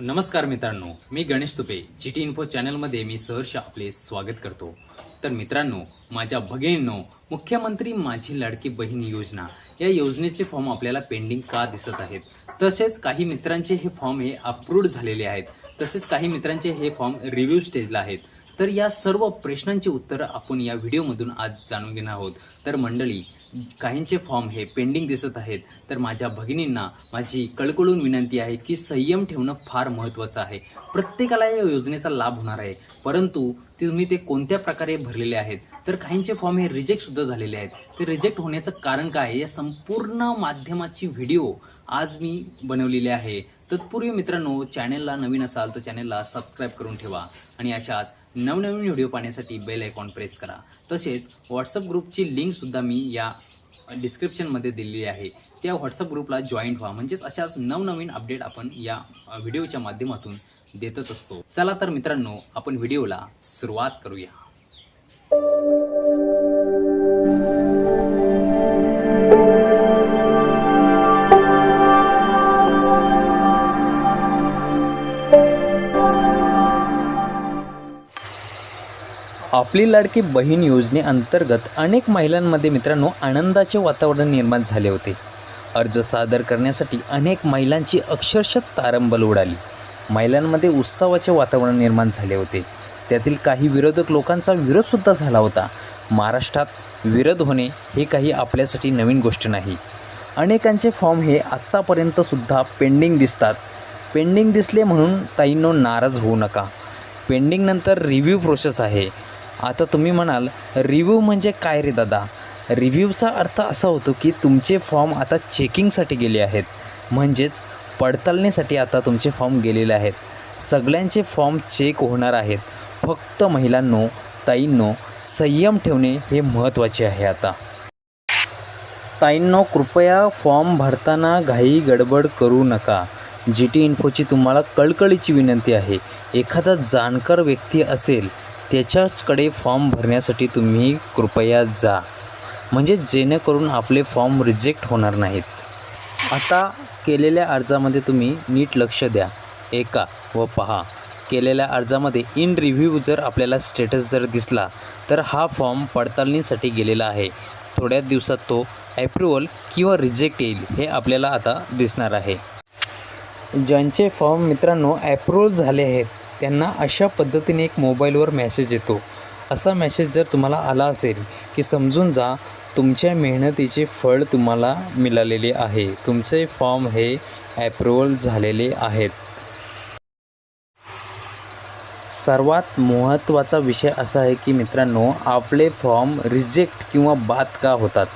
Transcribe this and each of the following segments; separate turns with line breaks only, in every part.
नमस्कार मित्रांनो मी Ganesh Tupe. G T info चॅनलमध्ये मी सहर्ष आपले स्वागत करतो. तर मित्रांनो माझ्या भगिनींनो मुख्यमंत्री माझी लाडकी बहीण योजना या योजनेचे फॉर्म आपल्याला पेंडिंग का दिसत आहेत? तसेच काही मित्रांचे हे फॉर्म हे अप्रूव्ड झालेले आहेत. तसेच काही मित्रांचे हे फॉर्म रिव्ह्यू स्टेजला आहेत. तर या सर्व प्रश्नांची उत्तरं आपण या व्हिडिओमधून आज जाणून घेणार आहोत. तर मंडळी काहींचे फॉर्म हे पेंडिंग दिसत आहेत तर माझ्या भगिनींना माझी कळकळून विनंती आहे की संयम ठेवणं फार महत्त्वाचं आहे. प्रत्येकाला या योजनेचा लाभ होणार आहे परंतु तुम्ही ते कोणत्या प्रकारे भरलेले आहेत? तर काहींचे फॉर्म हे रिजेक्ट सुद्धा झालेले आहेत. ते रिजेक्ट होण्याचं कारण काय आहे? या संपूर्ण माध्यमाची व्हिडिओ आज मी बनवलेली आहे. तत्पूर्वी मित्रांनो चॅनेलला नवीन असाल तर चॅनेलला सबस्क्राईब करून ठेवा. आणि अशाच नवनवीन व्हिडिओ पाहण्यासाठी बेल आयकॉन प्रेस करा. तसेच व्हॉट्सअप ग्रुपची लिंकसुद्धा मी या डिस्क्रिप्शनमध्ये दिलेली आहे. त्या व्हॉट्सअप ग्रुपला जॉईंट व्हा. म्हणजेच अशाच नवनवीन अपडेट आपण या व्हिडिओच्या माध्यमातून देतच असतो. चला तर मित्रांनो आपण व्हिडिओला सुरुवात करूया. आपली लाडकी बहीण योजनेअंतर्गत अनेक महिलांमध्ये मित्रांनो आनंदाचे वातावरण निर्माण झाले होते. अर्ज सादर करण्यासाठी अनेक महिलांची अक्षरशः तारंबल उडाली. महिलांमध्ये उत्सवाचे वातावरण निर्माण झाले होते. त्यातील काही विरोधक लोकांचा विरोधसुद्धा झाला होता. महाराष्ट्रात विरोध होणे हे काही आपल्यासाठी नवीन गोष्ट नाही. अनेकांचे फॉर्म हे आत्तापर्यंतसुद्धा पेंडिंग दिसतात. पेंडिंग दिसले म्हणून ताईंनो नाराज होऊ नका. पेंडिंगनंतर रिव्ह्यू प्रोसेस आहे. आता तुम्ही म्हणाल रिव्ह्यू म्हणजे काय रे दादा? रिव्ह्यूचा अर्थ असा होतो की तुमचे फॉर्म आता चेकिंगसाठी गेले आहेत. म्हणजेच पडताळणीसाठी आता तुमचे फॉर्म गेलेले आहेत. सगळ्यांचे फॉर्म चेक होणार आहेत. फक्त महिलांनो ताईंनो संयम ठेवणे हे महत्त्वाचे आहे आता. ताईंनो कृपया फॉर्म भरताना घाई गडबड करू नका. जी टी इन्फोची तुम्हाला कळकळीची विनंती आहे. एखादा जाणकार व्यक्ती असेल त्याच्याचकडे फॉर्म भरण्यासाठी तुम्ही कृपया जा. म्हणजे जेणेकरून आपले फॉर्म रिजेक्ट होणार नाहीत. आता केलेल्या अर्जामध्ये तुम्ही नीट लक्ष द्या. एका व पहा. केलेल्या अर्जामध्ये इन रिव्ह्यू जर आपल्याला स्टेटस जर दिसला तर हा फॉर्म पडताळणीसाठी गेलेला आहे. थोड्या दिवसात तो ॲप्रुव्हल किंवा रिजेक्ट येईल हे आपल्याला आता दिसणार आहे. ज्यांचे फॉर्म मित्रांनो ॲप्रुव्हल झाले आहेत त्यांना अशा पद्धतीने एक मोबाईलवर मॅसेज येतो. असा मॅसेज जर तुम्हाला आला असेल की समजून जा तुमच्या मेहनतीचे फळ तुम्हाला मिळालेले आहे. तुमचे फॉर्म हे ॲप्रुव्हल झालेले आहेत. सर्वात महत्त्वाचा विषय असा आहे की मित्रांनो आपले फॉर्म रिजेक्ट किंवा बाद का होतात?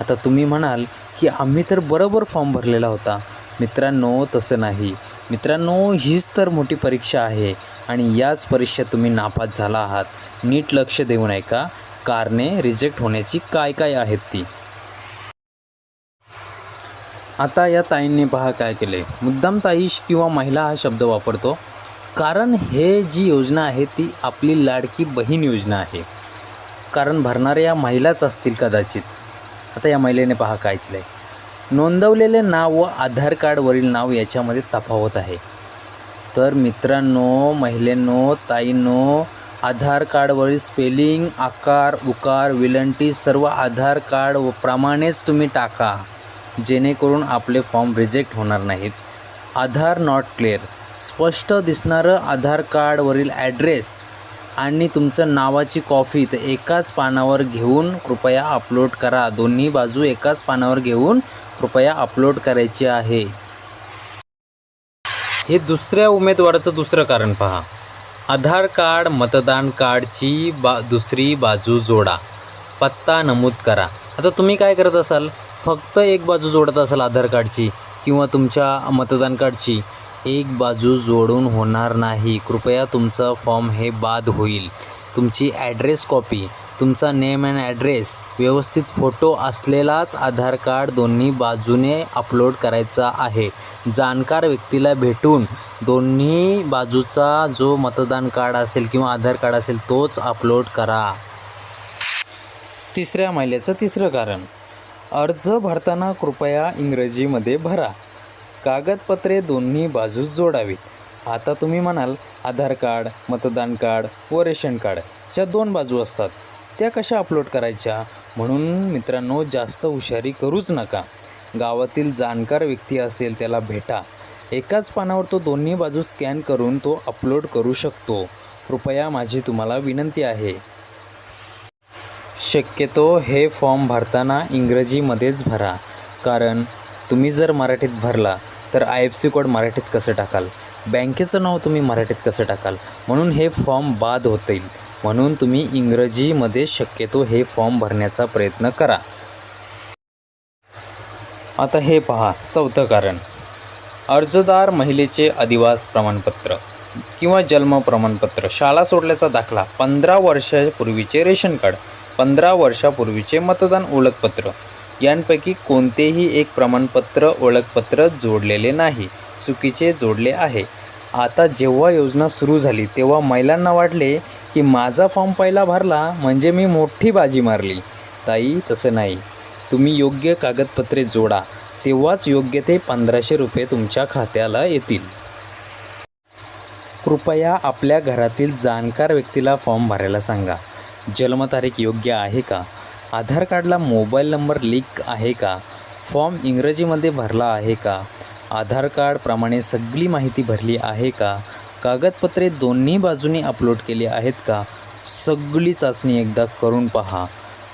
आता तुम्ही म्हणाल की आम्ही तर बरोबर फॉर्म भरलेला होता. मित्रांनो तसं नाही. मित्रांनो हीच तर मोठी परीक्षा आहे आणि याच परीक्षेत तुम्ही नापास झाला आहात. नीट लक्ष देऊन ऐका कारणे रिजेक्ट होण्याची काय काय आहेत ती. आता या ताईंनी पहा काय केले. मुद्दाम ताईश किंवा महिला हा शब्द वापरतो कारण हे जी योजना आहे ती आपली लाडकी बहीण योजना आहे. कारण भरणाऱ्या या महिलाच असतील कदाचित. आता या महिलेने पहा काय केलं आहे नोंदवलेले नाव व आधार कार्डवरील नाव याच्यामध्ये तफावत आहे. तर मित्रांनो महिलेनो ताईंनो आधार कार्डवरील स्पेलिंग आकार उकार विलंटी सर्व आधार कार्ड व प्रमाणेच तुम्ही टाका जेणेकरून आपले फॉर्म रिजेक्ट होणार नाहीत. Aadhaar not clear. स्पष्ट दिसणारं आधार कार्डवरील ॲड्रेस आणि तुमचं नावाची कॉफी तर एकाच पानावर घेऊन कृपया अपलोड करा. दोन्ही बाजू एकाच पानावर घेऊन कृपया अपलोड करायचे आहे. हे दुसऱ्या उमेदवाराचं दुसरं कारण पहा. आधार कार्ड मतदान कार्डची बा दुसरी बाजू जोडा. पत्ता नमूद करा. आता तुम्ही काय करत असाल? फक्त एक बाजू जोडत असाल आधार कार्डची किंवा तुमच्या मतदान कार्डची. एक बाजू जोडून होणार नाही. कृपया तुमचा फॉर्म हे बाद होईल. तुमची ॲड्रेस कॉपी तुमचा नेम अँड ॲड्रेस व्यवस्थित फोटो असलेलाच आधार कार्ड दोन्ही बाजूने अपलोड करायचा आहे. जाणकार व्यक्तीला भेटून दोन्ही बाजूचा जो मतदान कार्ड असेल किंवा आधार कार्ड असेल तोच अपलोड करा. तिसऱ्या महिलेचं तिसरं कारण अर्ज भरताना कृपया इंग्रजीमध्ये भरा. कागदपत्रे दोन्ही बाजूस जोडावीत. आता तुम्ही म्हणाल आधार कार्ड मतदान कार्ड व रेशन कार्ड च्या दोन बाजू असतात. त्या कशा अपलोड करायच्या? म्हणून मित्रांनो जास्त हुशारी करूच नका. गावातील जाणकार व्यक्ती असेल त्याला भेटा. एकाच पानावर तो दोन्ही बाजू स्कॅन करून तो अपलोड करू शकतो. कृपया माझी तुम्हाला विनंती आहे. शक्यतो हे फॉर्म भरताना इंग्रजीमध्येच भरा. कारण तुम्ही जर मराठीत भरला तर आय एफ सी कोड मराठीत कसं टाकाल? बँकेचं नाव तुम्ही मराठीत कसं टाकाल? म्हणून हे फॉर्म बाद होतील. म्हणून तुम्ही इंग्रजीमध्ये शक्यतो हे फॉर्म भरण्याचा प्रयत्न करा. आता हे पहा चौथं कारण. अर्जदार महिलेचे अधिवास प्रमाणपत्र किंवा जन्म प्रमाणपत्र. शाळा सोडल्याचा दाखला पंधरा वर्षापूर्वीचे रेशन कार्ड पंधरा वर्षापूर्वीचे मतदान ओळखपत्र. यांपैकी कोणतेही एक प्रमाणपत्र ओळखपत्र जोडलेले नाही चुकीचे जोडले आहे. आता जेव्हा योजना सुरू झाली तेव्हा महिलांना वाटले की माझा फॉर्म पहिला भरला म्हणजे मी मोठी बाजी मारली. ताई तसं नाही. तुम्ही योग्य कागदपत्रे जोडा. तेव्हाच योग्य ते पंधराशे रुपये तुमच्या खात्याला येतील. कृपया आपल्या घरातील जाणकार व्यक्तीला फॉर्म भरायला सांगा. जन्मतारीख योग्य आहे का? आधार कार्डला मोबाईल नंबर लिंक आहे का? फॉर्म इंग्रजीमध्ये भरला आहे का? आधार कार्डप्रमाणे सगळी माहिती भरली आहे का? कागदपत्रे दोन्ही बाजूनी अपलोड केली आहेत का? सगळी चाचणी एकदा करून पहा.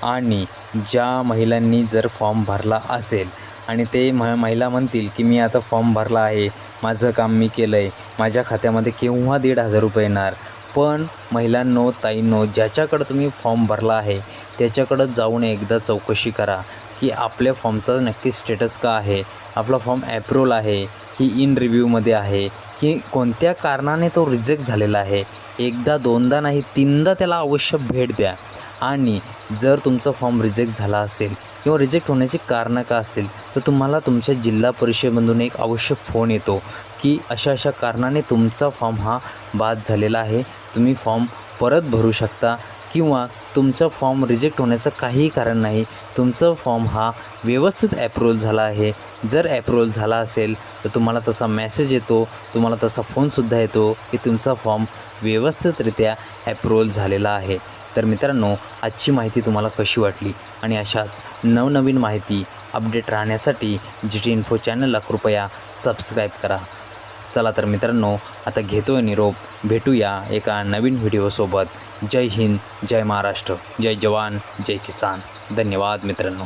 आणि ज्या महिलांनी जर फॉर्म भरला असेल आणि ते म महिला म्हणतील की मी आता फॉर्म भरला आहे माझं काम मी केलं आहे माझ्या खात्यामध्ये केव्हा दीड हजार रुपये येणार? पण महिलांनो ताईंनो ज्याच्याकडं तुम्ही फॉर्म भरला आहे त्याच्याकडं जाऊन एकदा चौकशी करा की आपल्या फॉर्मचा नक्की स्टेटस का आहे? आपला फॉर्म ॲप्रूव्हल आहे की इन रिव्ह्यूमध्ये आहे की कोणत्या कारणाने तो रिजेक्ट झालेला आहे? एकदा दोनदा नाही तीनदा त्याला अवश्य भेट द्या. आणि जर तुमचा फॉर्म रिजेक्ट झाला असेल किंवा रिजेक्ट होण्याची कारणं का असतील तर तुम्हाला तुमच्या जिल्हा परिषदेमधून एक आवश्यक फोन येतो की अशा अशा कारणाने तुमचा फॉर्म हा बाद झालेला आहे. तुम्ही फॉर्म परत भरू शकता. किंवा तुमचा फॉर्म रिजेक्ट होण्याचं काहीही कारण नाही. तुमचं फॉर्म हा व्यवस्थित ॲप्रूव्हल झाला आहे. जर ॲप्रूव्हल झाला असेल तर तुम्हाला तसा मेसेज येतो तुम्हाला तसा फोनसुद्धा येतो की तुमचा फॉर्म व्यवस्थितरित्या ॲप्रूव्हल झालेला आहे. तर मित्रांनो आजची माहिती तुम्हाला कशी वाटली? आणि अशाच नवनवीन माहिती अपडेट राहण्यासाठी जी टी इन्फो चॅनलला कृपया सबस्क्राईब करा. चला तर मित्रांनो आता घेतोय निरोप. भेटूया एका नवीन व्हिडिओसोबत. जय हिंद जय महाराष्ट्र जय जवान जय किसान. धन्यवाद मित्रांनो.